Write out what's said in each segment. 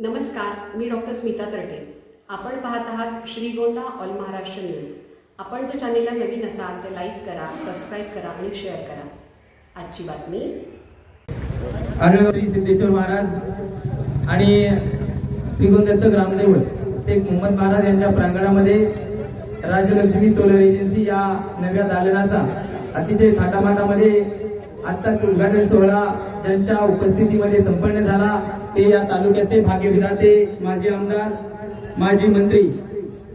नमस्कार मी डॉक्टर स्मिता तरटे आपण पाहत आहात श्रीगोंदा ऑल महाराष्ट्र न्यूज. आपण जर चॅनेलला नवीन असाल तर लाईक करा सबस्क्राईब करा आणि शेअर करा. आजची बातमी. श्री सिद्धेश्वर महाराज आणि श्रीगोंद्याचं ग्रामदैवत शेख मोहम्मद महाराज यांच्या प्रांगणामध्ये राजलक्ष्मी सोलर एजन्सी या नव्या दालनाचा अतिशय थाटामाटामध्ये आत्ताच उद्घाटन सोहळा ज्यांच्या उपस्थितीमध्ये संपन्न झाला ते या तालुक्याचे भाग्यविधाते माजी आमदार माजी मंत्री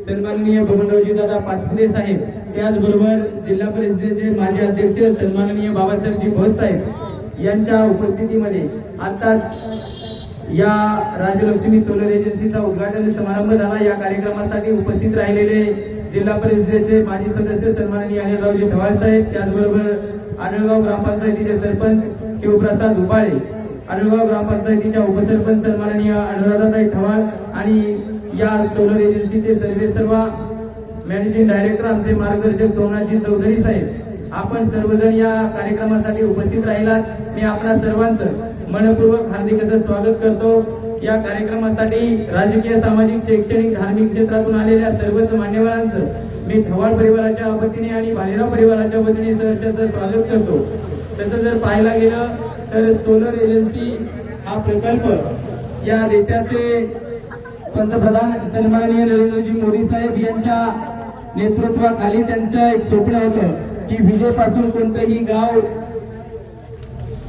सन्माननीय बबनरावजी दादा पाचपुले साहेब त्याचबरोबर जिल्हा परिषदेचे माजी अध्यक्ष सन्माननीय बाबासाहेबजी भोस साहेब यांच्या उपस्थितीमध्ये आत्ताच या राजलक्ष्मी सोलर एजन्सीचा उद्घाटन समारंभ झाला. या कार्यक्रमासाठी उपस्थित राहिलेले जिल्हा परिषदेचे माजी सदस्य सन्माननीय अनिलरावजी ढवाळ साहेब त्याचबरोबर आडळगाव ग्रामपंचायतीचे सरपंच शिवप्रसाद उबाळे आडळगाव ग्रामपंचायतीच्या उपसरपंच सन्माननीय अनुराधाताई ठवाळ आणि या सोलर एजन्सीचे सर्वे सर्वा मॅनेजिंग डायरेक्टर आमचे मार्गदर्शक सोमनाथजी चौधरी साहेब आपण सर्वजण या कार्यक्रमासाठी उपस्थित राहिलात. मी आपणा सर्वांचं मनपूर्वक हार्दिक असं स्वागत करतो. या कार्यक्रमासाठी राजकीय सामाजिक शैक्षणिक धार्मिक क्षेत्रातून आलेल्या सर्वच मान्यवरांचं मी ठवाळ परिवाराच्या वतीने आणि भालेराव परिवाराच्या वतीने सहर्षाचं स्वागत करतो. तसं जर पाहायला गेलं तर सोलर एजन्सी हा प्रकल्प या देशाचे पंतप्रधान सन्माननीय नरेंद्रजी मोदी साहेब यांच्या नेतृत्वाखाली त्यांचं एक स्वप्न होतं की विजेपासून कोणतंही गाव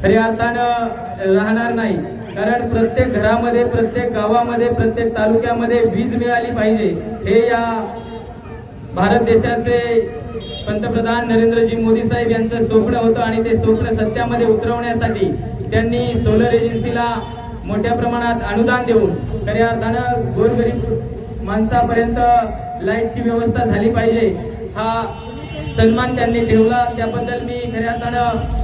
खऱ्या अर्थानं राहणार नाही. कारण प्रत्येक घरामध्ये प्रत्येक गावामध्ये प्रत्येक तालुक्यामध्ये वीज मिळाली पाहिजे. हे या भारत देशाचे पंतप्रधान नरेंद्रजी मोदी साहेब यांचं स्वप्न होतं आणि ते स्वप्न सत्यामध्ये उतरवण्यासाठी त्यांनी सोलर एजन्सीला मोठ्या प्रमाणात अनुदान देऊन खऱ्या अर्थानं गोरगरीब माणसापर्यंत लाईटची व्यवस्था झाली पाहिजे हा सन्मान त्यांनी ठेवला. त्याबद्दल मी खऱ्या अर्थानं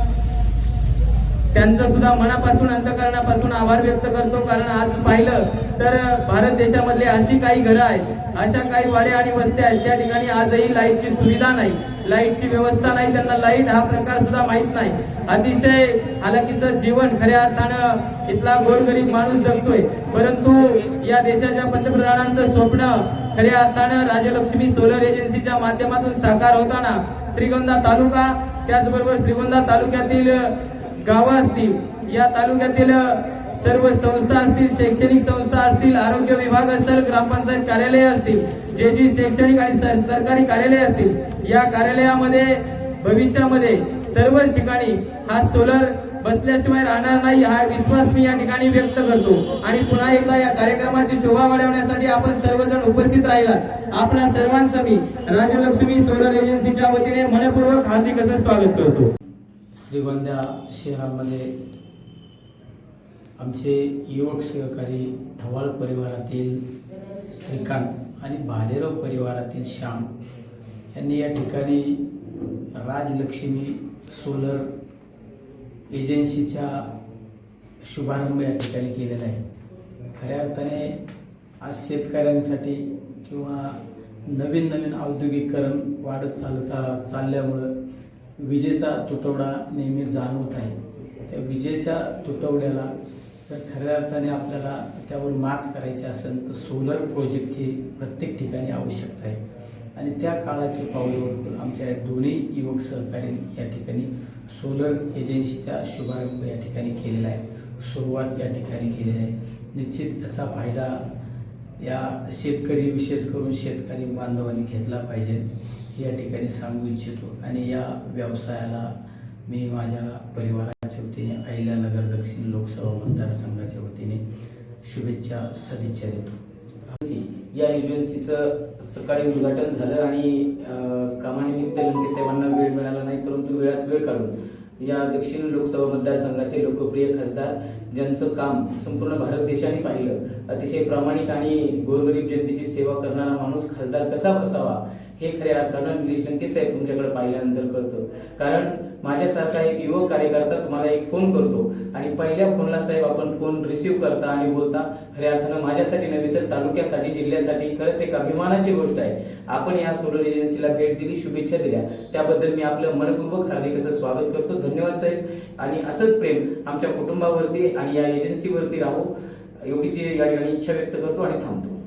त्यांचं सुद्धा मनापासून अंतकरणापासून आभार व्यक्त करतो. कारण आज पाहिलं तर भारत देशामधले अशी काही घरं आहेत अशा काही वाड्या आणि वस्त्या आहेत त्या ठिकाणी आजही लाईटची सुविधा नाही लाईटची व्यवस्था नाही त्यांना लाइट हा प्रकार सुद्धा माहीत नाही. अतिशय हालाकीचं जीवन खऱ्या अर्थानं इथला गोरगरीब माणूस जगतोय. परंतु या देशाच्या पंतप्रधानांचं स्वप्न खऱ्या अर्थानं राजलक्ष्मी सोलर एजन्सीच्या माध्यमातून साकार होताना श्रीगोंदा तालुका त्याचबरोबर श्रीगोंदा तालुक्यातील गावं असतील या तालुक्यातील सर्व संस्था असतील शैक्षणिक संस्था असतील आरोग्य विभाग असेल ग्रामपंचायत कार्यालय असतील जे जी शैक्षणिक आणि सर- सरकारी कार्यालय असतील या कार्यालयामध्ये भविष्यामध्ये सर्वच ठिकाणी हा सोलर बसल्याशिवाय राहणार नाही हा विश्वास मी या ठिकाणी व्यक्त करतो. आणि पुन्हा एकदा या कार्यक्रमाची शोभा वाढवण्यासाठी आपण सर्वजण उपस्थित राहिला आपल्या सर्वांचं मी राजलक्ष्मी सोलर एजन्सीच्या वतीने मनपूर्वक हार्दिक असं स्वागत करतो. श्रीगोंदा शहरामध्ये आमचे युवक सहकारी ढवाळ परिवारातील श्रीकांत आणि भालेराव परिवारातील श्याम यांनी या ठिकाणी राजलक्ष्मी सोलर एजन्सीचा शुभारंभ या ठिकाणी केलेला आहे. खऱ्या अर्थाने आज शेतकऱ्यांसाठी किंवा नवीन नवीन औद्योगिकरण वाढत चालता चालल्यामुळं विजेचा तुटवडा नेहमी जाणवत आहे. त्या विजेच्या तुटवड्याला जर खऱ्या अर्थाने आपल्याला त्यावर मात करायची असेल तर सोलर प्रोजेक्टची प्रत्येक ठिकाणी आवश्यकता आहे. आणि त्या काळाचे पावलं आमच्या दोन्ही युवक सहकारी या ठिकाणी सोलर एजन्सीचा शुभारंभ या ठिकाणी केलेला आहे. सुरुवात या ठिकाणी केलेली आहे. निश्चित याचा फायदा या शेतकरी विशेष करून शेतकरी बांधवांनी घेतला पाहिजे. या ठिकाणी सांगू इच्छितो आणि या व्यवसायाला मी माझ्या परिवाराच्या वतीने अहिल्यानगर दक्षिण लोकसभा मतदारसंघाच्या वतीने शुभेच्छा सदिच्छा देतो. या एजन्सीचं सकाळी उद्घाटन झालं आणि कामानिमित्त लंके साहेबांना वेळ मिळाला नाही परंतु वेळात वेळ काढून या दक्षिण लोकसभा मतदारसंघाचे लोकप्रिय खासदार ज्यांचं काम संपूर्ण भारत देशाने पाहिलं अतिशय प्रामाणिक आणि गोरगरीब जनतेची सेवा करणारा माणूस खासदार कसा बसावा हे खऱ्या अर्थानं निलेश साहेब तुमच्याकडे पाहिल्यानंतर कळतं. कारण माझ्यासारखा एक युवक कार्यकर्ता तुम्हाला एक फोन करतो आणि पहिल्या फोनला साहेब आपण फोन रिसिव्ह करता आणि बोलता. खऱ्या अर्थानं माझ्यासाठी नव्हे तर तालुक्यासाठी जिल्ह्यासाठी खरंच एक अभिमानाची गोष्ट आहे. आपण या सोलर एजन्सीला भेट दिली शुभेच्छा दिल्या. त्याबद्दल मी आपलं मनपूर्वक हार्दिक असं स्वागत करतो. धन्यवाद साहेब. आणि असंच प्रेम आमच्या कुटुंबावरती आणि या एजन्सीवरती राहू. एवढीची या ठिकाणी इच्छा व्यक्त करतो आणि थांबतो.